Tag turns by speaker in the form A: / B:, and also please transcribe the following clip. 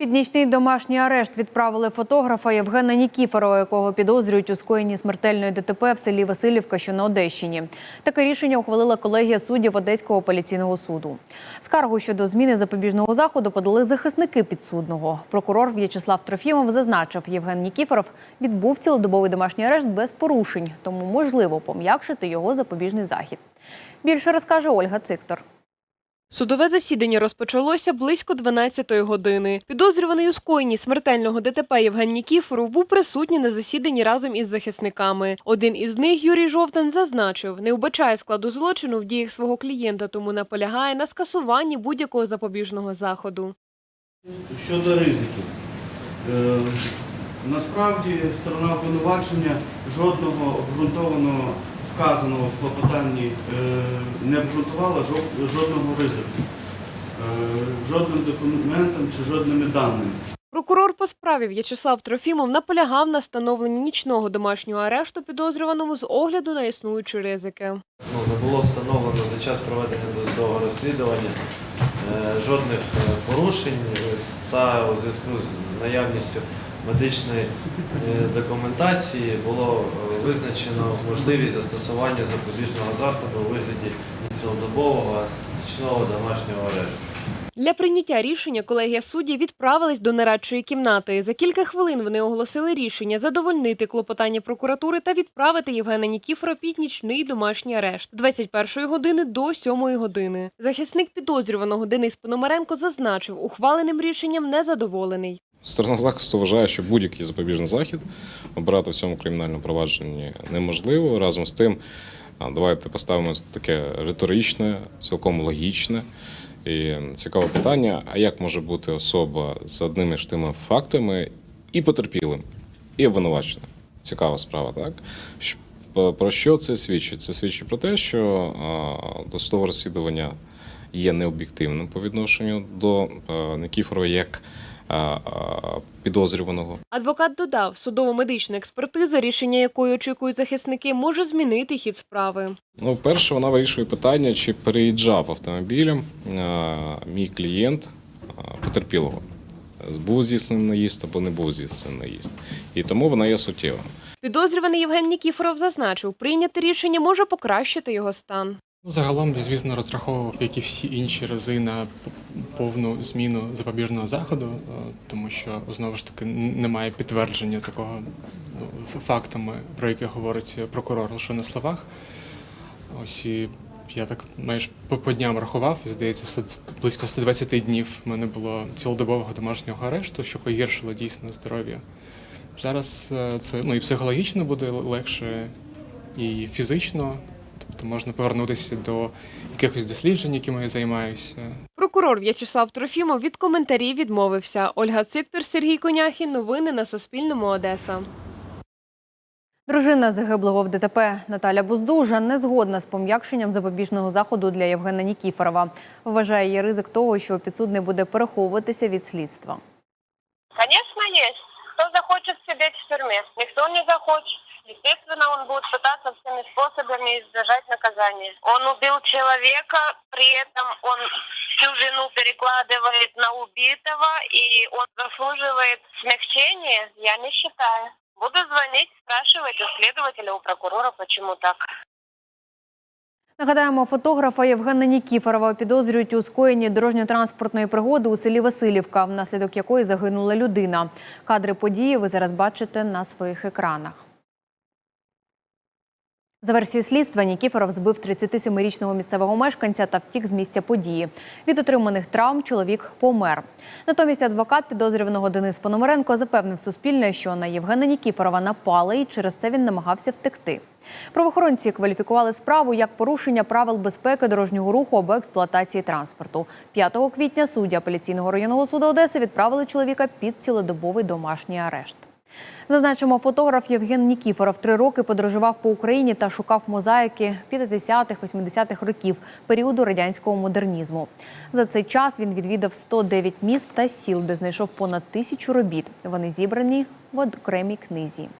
A: Під нічний домашній арешт відправили фотографа Євгена Нікіфорова, якого підозрюють у скоєнні смертельної ДТП в селі Васильівка, що на Одещині. Таке рішення ухвалила колегія суддів Одеського апеляційного суду. Скаргу щодо зміни запобіжного заходу подали захисники підсудного. Прокурор В'ячеслав Трофімов зазначив, Євген Нікіфоров відбув цілодобовий домашній арешт без порушень, тому можливо пом'якшити його запобіжний захід. Більше розкаже Ольга Циктор.
B: Судове засідання розпочалося близько 12-ї години. Підозрюваний у скоєнні смертельного ДТП Євген Нікіфоров був присутній на засіданні разом із захисниками. Один із них, Юрій Жовтан, зазначив, не вбачає складу злочину в діях свого клієнта, тому наполягає на скасуванні будь-якого запобіжного заходу.
C: Щодо ризиків, Е, насправді сторона обвинувачення жодного обґрунтованого вказаного в клопотанні е, не обґрунтувала жодного ризику, е, жодним документом чи жодними даними.
B: Прокурор по справі В'ячеслав Трофімов наполягав на встановленні нічного домашнього арешту підозрюваному з огляду на існуючі ризики.
D: ну, не було встановлено за час проведення досудового розслідування е, жодних порушень та у зв'язку з наявністю медичної е, документації було е, визначено можливість застосування запобіжного заходу у вигляді цілодобового нічного домашнього арешту.
B: Для прийняття рішення колегія суддів відправилась до нарадчої кімнати. За кілька хвилин вони оголосили рішення задовольнити клопотання прокуратури та відправити Євгена Нікіфора під нічний домашній арешт з 21 години до 7 години. Захисник підозрюваного Денис Пономаренко зазначив, ухваленим рішенням незадоволений.
E: Сторона захисту вважає, що будь-який запобіжний захід обирати в цьому кримінальному провадженні неможливо. Разом з тим, давайте поставимо таке риторичне, цілком логічне і цікаве питання: а як може бути особа з одними ж тими фактами і потерпілим, і обвинуваченим? Цікава справа, так? Про що це свідчить? Це свідчить про те, що досудове розслідування є необ'єктивним по відношенню до а, Никіфорова як підозрюваного.
B: Адвокат додав, судово-медична експертиза, рішення якої очікують захисники, може змінити хід справи.
E: Ну, перше, вона вирішує питання, чи переїжджав автомобілем мій клієнт потерпілого. Був здійснений наїзд або не був здійснений наїзд. І тому вона є суттєвою.
B: Підозрюваний Євген Нікіфоров зазначив, прийняте рішення може покращити його стан.
F: Ну, Загалом я, звісно, розраховував, як і всі інші рази, на повну зміну запобіжного заходу, е, тому що знову ж таки немає підтвердження такого ну, фактами, про які говорить прокурор лише на словах. Ось і я так майже по, дням рахував, і здається, близько 120 днів в мене було цілодобового домашнього арешту, що погіршило дійсно здоров'я. Зараз е, це ну і психологічно буде легше, і фізично. Тобто можна повернутися до якихось досліджень, якими я займаюся.
B: Прокурор В'ячеслав Трофімов від коментарів відмовився. Ольга Циктор, Сергій Коняхін. Новини на Суспільному. Одеса.
A: Дружина загиблого в ДТП Наталя Буздужа не згодна з пом'якшенням запобіжного заходу для Євгена Нікіфорова. Вважає є ризик того, що підсудний буде переховуватися від слідства.
G: Конечно, есть. Кто захочет сидеть в тюрьме? Никто не захочет. Естественно, он будет пытаться всеми способами избежать наказания. Он убил человека, при этом он всю вину перекладывает на убитого, и он заслуживает смягчения, я не считаю. Буду звонить, спрашивать у следователя, у прокурора, почему так.
A: Нагадаємо, фотографа Євгена Нікіфорова підозрюють у скоєнні дорожньо-транспортної пригоди у селі Васильівка, внаслідок якої загинула людина. Кадри події ви зараз бачите на своїх екранах. За версією слідства, Нікіфоров збив 37-річного місцевого мешканця та втік з місця події. Від отриманих травм чоловік помер. Натомість адвокат підозрюваного Денис Пономаренко запевнив Суспільне, що на Євгена Нікіфорова напали і через це він намагався втекти. Правоохоронці кваліфікували справу як порушення правил безпеки дорожнього руху або експлуатації транспорту. 5 квітня судді апеляційного районного суду Одеси відправили чоловіка під цілодобовий домашній арешт. Зазначимо, фотограф Євген Нікіфоров три роки подорожував по Україні та шукав мозаїки 50-х-80-х років періоду радянського модернізму. За цей час він відвідав 109 міст та сіл, де знайшов понад тисячу робіт. Вони зібрані в окремій книзі.